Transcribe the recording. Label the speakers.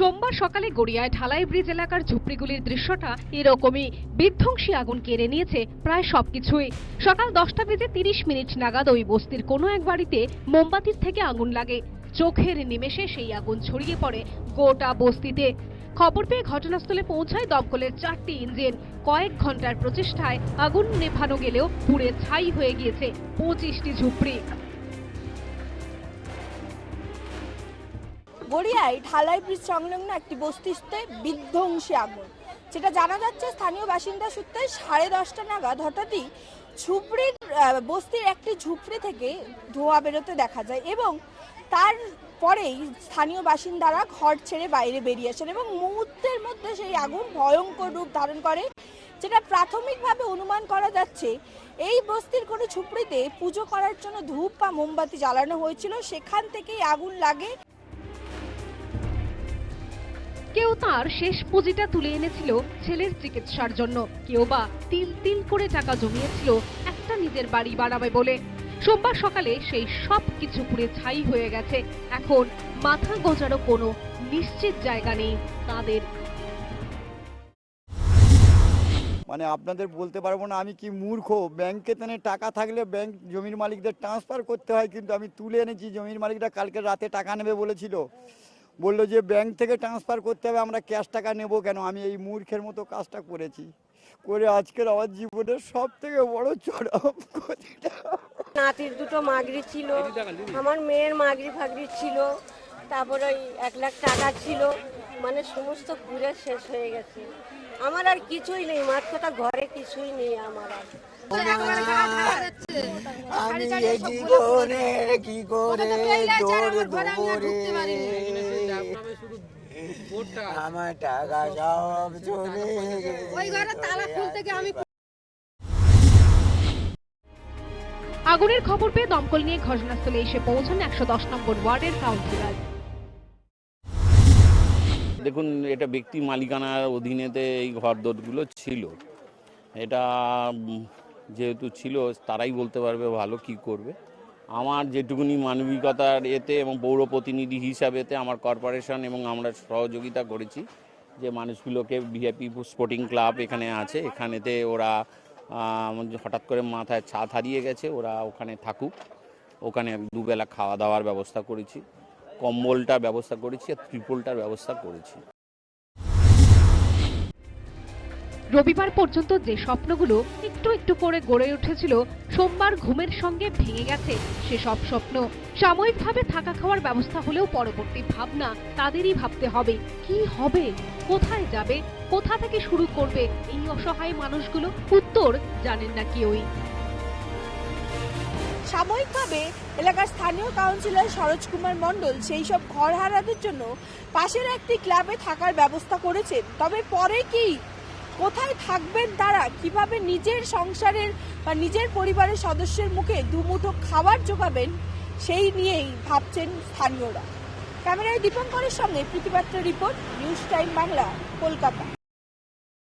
Speaker 1: সোমবার সকালে গড়িয়ায় ঢালাই ব্রিজ এলাকার ঝুপড়িগুলির দৃশ্যটা এরকমই। বিধ্বংসী আগুন কেড়ে নিয়েছে প্রায় সবকিছুই। সকাল দশটা বেজে তিরিশ মিনিট নাগাদ ওই বস্তির কোনো এক বাড়িতে মোমবাতির থেকে আগুন লাগে। চোখের নিমেষে সেই আগুন ছড়িয়ে পড়ে গোটা বস্তিতে। খবর পেয়ে ঘটনাস্থলে পৌঁছায় দমকলের চারটি ইঞ্জিন। কয়েক ঘণ্টার প্রচেষ্টায় আগুন নেভানো গেলেও পুড়ে ছাই হয়ে গিয়েছে পঁচিশটি ঝুপড়ি।
Speaker 2: গড়িয়ায় ঢালাই ব্রিজ সংলগ্ন একটি বস্তিতে বিধ্বংসী আগুন, যেটা জানা যাচ্ছে স্থানীয় বাসিন্দা সূত্রে সাড়ে দশটা নাগাদ হঠাৎই ঝুপড়ির বস্তির একটি ঝুপড়ি থেকে ধোঁয়া বেরোতে দেখা যায় এবং তার পরেই স্থানীয় বাসিন্দারা ঘর ছেড়ে বাইরে বেরিয়ে আসেন এবং মুহূর্তের মধ্যে সেই আগুন ভয়ঙ্কর রূপ ধারণ করে, যেটা প্রাথমিকভাবে অনুমান করা যাচ্ছে এই বস্তির কোনো ঝুপড়িতে পুজো করার জন্য ধূপ বা মোমবাতি জ্বালানো হয়েছিল। সেখান থেকেই আগুন লাগে।
Speaker 1: কেউ তার শেষ পুঁজিটা তুলে এনেছিল ছেলের চিকিৎসার জন্য। কেউ বা তিল তিল করে টাকা জমিয়েছিল একটা নিজের বাড়ি বানাবে বলে। সোমবার সকালে সেই সব কিছু পুড়ে ছাই হয়ে গেছে। এখন মাথা গোজারও কোনো নিশ্চিত জায়গা নেই তাদের।
Speaker 3: মানে আপনাদের বলতে পারব না আমি কি মূর্খ। ব্যাংকে তেনে টাকা থাকলে ব্যাংক জমির মালিকদের ট্রান্সফার করতে হয়, কিন্তু আমি তুলে এনেছি। জমির মালিকরা কালকে রাতে টাকা নেবে বলেছিল। বলল যে ব্যাংক থেকে ট্রান্সফার করতে হবে, আমরা ক্যাশ টাকা নেব কেন? আমি এই মূর্খের মতো কাজটা করেছি। করে আজকের আমার জীবনের সব থেকে বড় ক্ষতিটা
Speaker 4: নাতির দুটো মাগরি ছিল, আমার মেয়ের মাগরি ফাগরি ছিল, তারপরে ওই এক লাখ টাকা ছিল মানে সমস্ত ঘুরে শেষ হয়ে গেছে। আমার আর কিছুই নেই কথা ঘরে কিছুই নেই আমার আর।
Speaker 5: আমি এই জীবনে কি করে দৌড় আমার টাকা সব চলে
Speaker 1: আগুনের খবর পেয়ে দমকল নিয়ে ঘটনাস্থলে এসে পৌঁছান একশো দশ নম্বর ওয়ার্ডের কাউন্সিলর।
Speaker 6: দেখুন এটা ব্যক্তি মালিকানার অধীনেতে এই ঘর ঘরদোরগুলো ছিল। এটা যেহেতু ছিল, তারাই বলতে পারবে ভালো কি করবে। আমার যেটুকুনি মানবিকতার এতে এবং পৌর প্রতিনিধি হিসাবেতে আমার কর্পোরেশন এবং আমরা সহযোগিতা করেছি যে মানুষগুলোকে ভিআইপি স্পোর্টিং ক্লাব এখানে আছে। এখানেতে ওরা হঠাৎ করে মাথায় ছাদ হারিয়ে গেছে, ওরা ওখানে থাকুক। ওখানে দুবেলা খাওয়া দাওয়ার ব্যবস্থা করেছি। কম্বলটার ব্যবস্থা করেছি আর ত্রিপলটার ব্যবস্থা করেছি।
Speaker 1: রবিবার পর্যন্ত যে স্বপ্নগুলো একটু একটু করে গড়ে উঠেছিল, সোমবার ঘুমের সঙ্গে ভেঙে গেছে সেসব স্বপ্ন। সাময়িকভাবে থাকা খাওয়ার ব্যবস্থা হলেও পরবর্তী ভাবনা তাদেরই ভাবতে হবে। কি হবে? কোথায় যাবে? কোথা থেকে শুরু করবে এই অসহায় মানুষগুলো? উত্তর জানেন না কেউই।
Speaker 2: সাময়িকভাবে এলাকার স্থানীয় কাউন্সিলর সরোজ কুমার মণ্ডল সেই সব ঘর হারাদের জন্য পাশের একটি ক্লাবে থাকার ব্যবস্থা করেছেন। তবে পরে কি কোথায় থাকবেন তারা? কীভাবে নিজের সংসারের বা নিজের পরিবারের সদস্যের মুখে দুমুঠো খাবার জোগাবেন, সেই নিয়েই ভাবছেন স্থানীয়রা। ক্যামেরায় দীপঙ্করের সঙ্গে প্রীতিপাত্র report, news time Bangla, Kolkata.